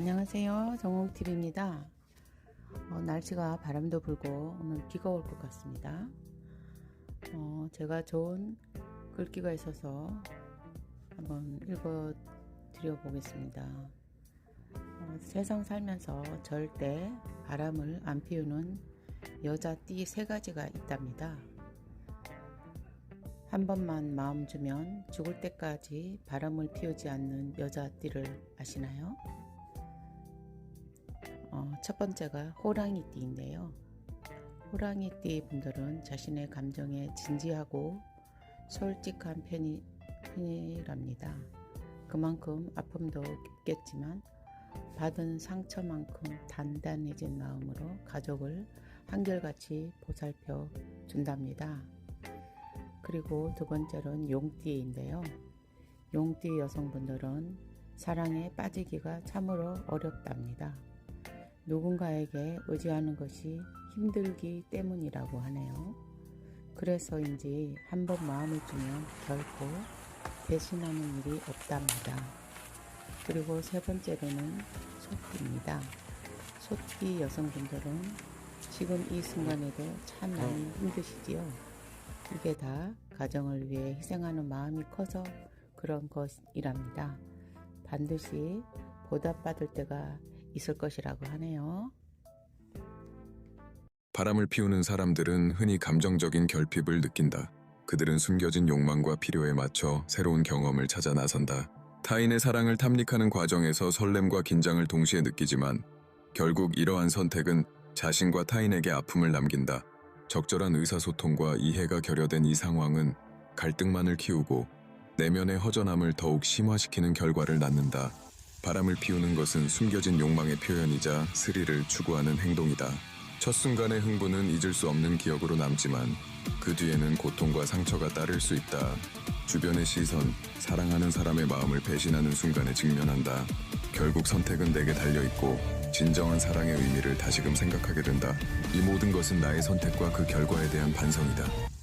안녕하세요. 정홍TV입니다. 어, 날씨가 바람도 불고 오늘 비가 올 것 같습니다. 어, 제가 좋은 글귀가 있어서 한번 읽어 드려 보겠습니다. 어, 세상 살면서 절대 바람을 안 피우는 여자띠 세 가지가 있답니다. 한 번만 마음 주면 죽을 때까지 바람을 피우지 않는 여자띠를 아시나요? 어, 첫 번째가 호랑이띠인데요. 호랑이띠 분들은 자신의 감정에 진지하고 솔직한 편이, 편이랍니다. 그만큼 아픔도 깊겠지만 받은 상처만큼 단단해진 마음으로 가족을 한결같이 보살펴 준답니다. 그리고 두 번째로는 용띠인데요. 용띠 여성분들은 사랑에 빠지기가 참으로 어렵답니다. 누군가에게 의지하는 것이 힘들기 때문이라고 하네요. 그래서인지 한번 마음을 주면 결코 배신하는 일이 없답니다. 그리고 세 번째로는 소띠입니다. 소띠 여성분들은 지금 이 순간에도 참 많이 힘드시지요. 이게 다 가정을 위해 희생하는 마음이 커서 그런 것이랍니다. 반드시 보답받을 때가 있을 것이라고 하네요. 바람을 피우는 사람들은 흔히 감정적인 결핍을 느낀다. 그들은 숨겨진 욕망과 필요에 맞춰 새로운 경험을 찾아 나선다. 타인의 사랑을 탐닉하는 과정에서 설렘과 긴장을 동시에 느끼지만 결국 이러한 선택은 자신과 타인에게 아픔을 남긴다. 적절한 의사소통과 이해가 결여된 이 상황은 갈등만을 키우고 내면의 허전함을 더욱 심화시키는 결과를 낳는다. 바람을 피우는 것은 숨겨진 욕망의 표현이자 스릴을 추구하는 행동이다. 첫 순간의 흥분은 잊을 수 없는 기억으로 남지만 그 뒤에는 고통과 상처가 따를 수 있다. 주변의 시선, 사랑하는 사람의 마음을 배신하는 순간에 직면한다. 결국 선택은 내게 달려있고 진정한 사랑의 의미를 다시금 생각하게 된다. 이 모든 것은 나의 선택과 그 결과에 대한 반성이다.